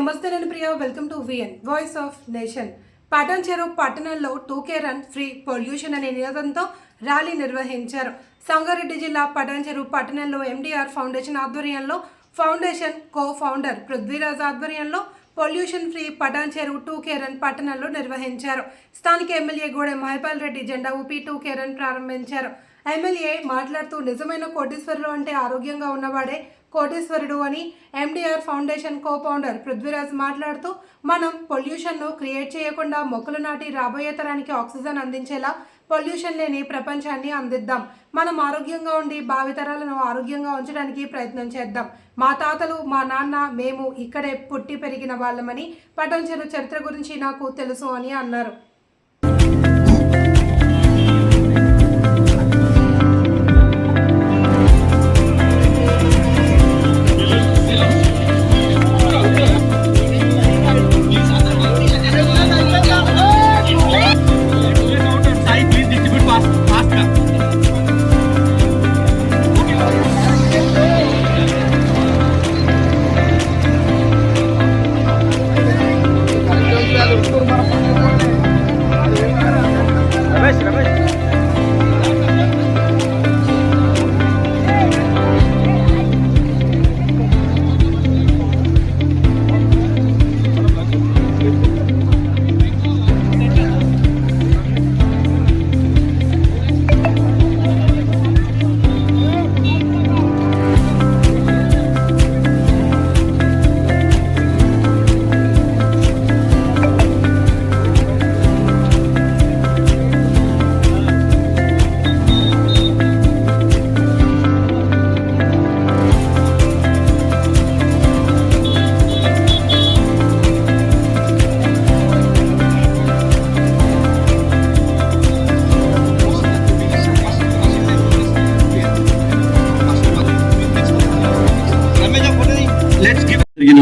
నమస్తే నేను Priya. Welcome to VN voice of nation Patan Cheruvu పట్టణంలో టూకే రన్ ఫ్రీ పొల్యూషన్ అనే నినాదంతో ర్యాలీ నిర్వహించారు. సంగారెడ్డి జిల్లా పటన్ చెరువు పట్టణంలో ఎండిఆర్ ఫౌండేషన్ ఆధ్వర్యంలో ఫౌండేషన్ కో ఫౌండర్ పృథ్వీరాజ్ ఆధ్వర్యంలో పొల్యూషన్ ఫ్రీ పటాన్ చెరువు టూ కేరన్ పట్టణంలో నిర్వహించారు. స్థానిక ఎమ్మెల్యే గూడెం మహిపాల్ రెడ్డి జెండా ఊపి టూ కేరన్ ప్రారంభించారు. ఎమ్మెల్యే మాట్లాడుతూ నిజమైన కోటీశ్వరులు అంటే ఆరోగ్యంగా ఉన్నవాడే కోటేశ్వరుడు అని MDR foundation co founder Prithviraj మాట్లాడుతూ మనం పొల్యూషన్ను క్రియేట్ చేయకుండా మొక్కలు నాటి రాబోయే తరానికి ఆక్సిజన్ అందించేలా పొల్యూషన్ లేని ప్రపంచాన్ని అందిద్దాం. మనం ఆరోగ్యంగా ఉండి భావితరాలను ఆరోగ్యంగా ఉంచడానికి ప్రయత్నం చేద్దాం. మా తాతలు మా నాన్న మేము ఇక్కడే పుట్టి పెరిగిన వాళ్ళమని పటంచెరు చరిత్ర గురించి నాకు తెలుసు అని అన్నారు.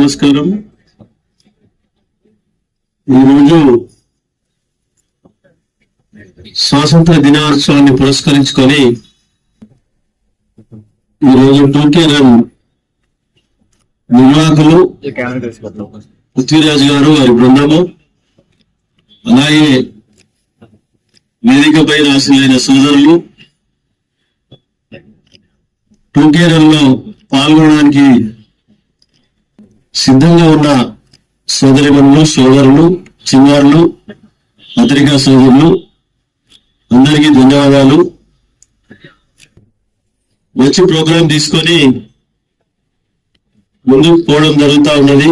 నమస్కారం ఈరోజు స్వాతంత్ర దినోత్సవాన్ని పురస్కరించుకొని ఈరోజు టూకే రన్ నిర్వాహకులు పృథ్వీరాజు గారు వారి బృందము అలాగే వేదికపై రాసిన సోదరులు. టూకే రన్లో పాల్గొనడానికి సిద్ధంగా ఉన్న సోదరిమణులు సోదరులు చిన్నారులు పత్రికా సోదరులు అందరికీ ధన్యవాదాలు. మంచి ప్రోగ్రాం తీసుకొని ముందుకు పోవడం జరుగుతూ ఉన్నది.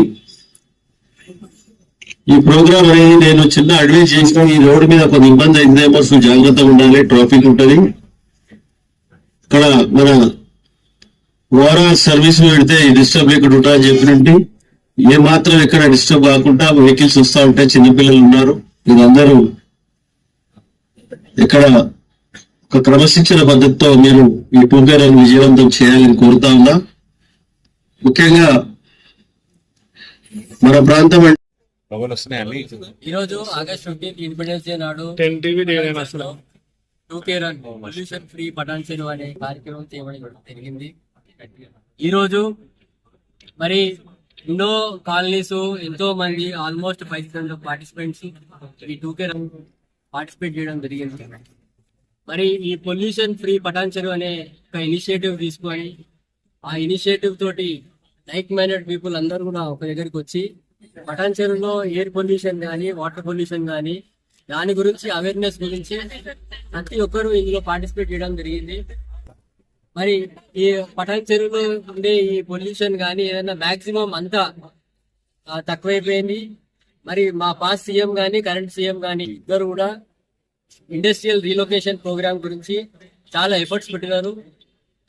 ఈ ప్రోగ్రాం అనేది నేను చిన్న అడ్వైజ్ చేసిన ఈ రోడ్డు మీద కొంత ఇబ్బంది అయిందేమో అసలు జాగ్రత్తగా ఉండాలి ట్రాఫిక్ ఉంటుంది. ఇక్కడ మన ఓవరాల్ సర్వీస్ పెడితే డిస్టర్బ్ ఇక్కడ ఉంటా అని చెప్పినట్టు ఏ మాత్రం ఇక్కడ డిస్టర్బ్ కాకుండా వెహికల్స్ వస్తా ఉంటాయి చిన్నపిల్లలు ఉన్నారు. మీరందరూ ఇక్కడ ఒక క్రమశిక్షణ పద్ధతితో మీరు ఈ టూర్గాలను విజయవంతం చేయాలని కోరుతా ఉన్నా. ముఖ్యంగా మన ప్రాంతం అంటే వస్తున్నాయండి ఈరోజు ఆగస్ట్ ఫిఫ్టీన్త్ ఇండిపెండెన్స్ డే నాడు టూ పొల్యూషన్ ఫ్రీ చెరువు అనే కార్యక్రమం చేయడం జరిగింది ఈరోజు మరి ఎన్నో కాలనీస్ ఎంతో మంది ఆల్మోస్ట్ ఫైవ్ థౌసండ్ పార్టిసిపెంట్స్ ఈ టూ కే రన్ పార్టిసిపేట్ చేయడం జరిగింది. మరి ఈ పొల్యూషన్ ఫ్రీ పటాన్ చెరువు అనే ఒక ఇనిషియేటివ్ తీసుకొని ఆ ఇనిషియేటివ్ తోటి లైక్ మైండెడ్ పీపుల్ అందరూ కూడా ఒక దగ్గరికి వచ్చి పటాన్ చెరువులో ఎయిర్ పొల్యూషన్ కానీ వాటర్ పొల్యూషన్ కానీ దాని గురించి అవేర్నెస్ గురించి ప్రతి ఒక్కరు ఇందులో పార్టిసిపేట్ చేయడం జరిగింది. మరి ఈ పటాన్ చెరువులో ఉండే ఈ పొల్యూషన్ కానీ ఏదైనా మాక్సిమం అంతా తక్కువైపోయింది. మరి మా పాస్ సీఎం కానీ కరెంట్ సీఎం కానీ ఇద్దరు కూడా ఇండస్ట్రియల్ రీలొకేషన్ ప్రోగ్రామ్ గురించి చాలా ఎఫర్ట్స్ పెట్టినారు.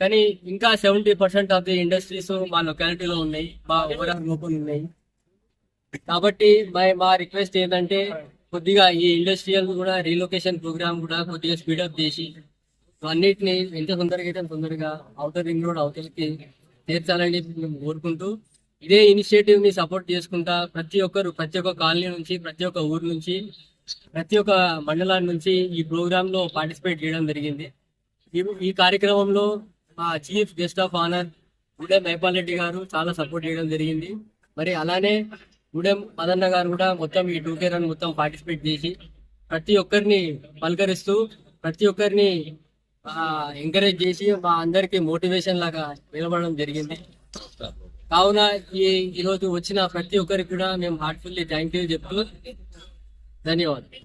కానీ ఇంకా seventy percent of the industries మా లొకాలిటీలో ఉన్నాయి మా ఓవరాల్ లోపల ఉన్నాయి. కాబట్టి మా మా రిక్వెస్ట్ ఏంటంటే కొద్దిగా ఈ ఇండస్ట్రియల్ కూడా రీలొకేషన్ ప్రోగ్రామ్ కూడా కొద్దిగా స్పీడప్ చేసి అన్నిటిని ఎంత తొందరగా అయితే తొందరగా అవుటర్ రింగ్ రోడ్ అవతలకి తీర్చాలని మేము కోరుకుంటూ ఇదే ఇనిషియేటివ్ని సపోర్ట్ చేసుకుంటా ప్రతి ఒక్కరు ప్రతి ఒక్క కాలనీ నుంచి ప్రతి ఒక్క ఊరు నుంచి ప్రతి ఒక్క మండలాల నుంచి ఈ ప్రోగ్రామ్లో పార్టిసిపేట్ చేయడం జరిగింది. ఈ- కార్యక్రమంలో మా chief guest of honour Uday Mahipal Reddy గారు చాలా సపోర్ట్ చేయడం జరిగింది. మరి అలానే ఉడెం మదన్న గారు కూడా మొత్తం ఈ టూ రన్ మొత్తం పార్టిసిపేట్ చేసి ప్రతి ఒక్కరిని పలకరిస్తూ ప్రతి ఒక్కరిని ఎంకరేజ్ చేసి మా అందరికి మోటివేషన్ లాగా నిలబడడం జరిగింది. కావున ఈ ఈరోజు వచ్చిన ప్రతి ఒక్కరికి కూడా మేము హార్ట్ఫుల్లీ థ్యాంక్ యూ చెప్తూ ధన్యవాదాలు.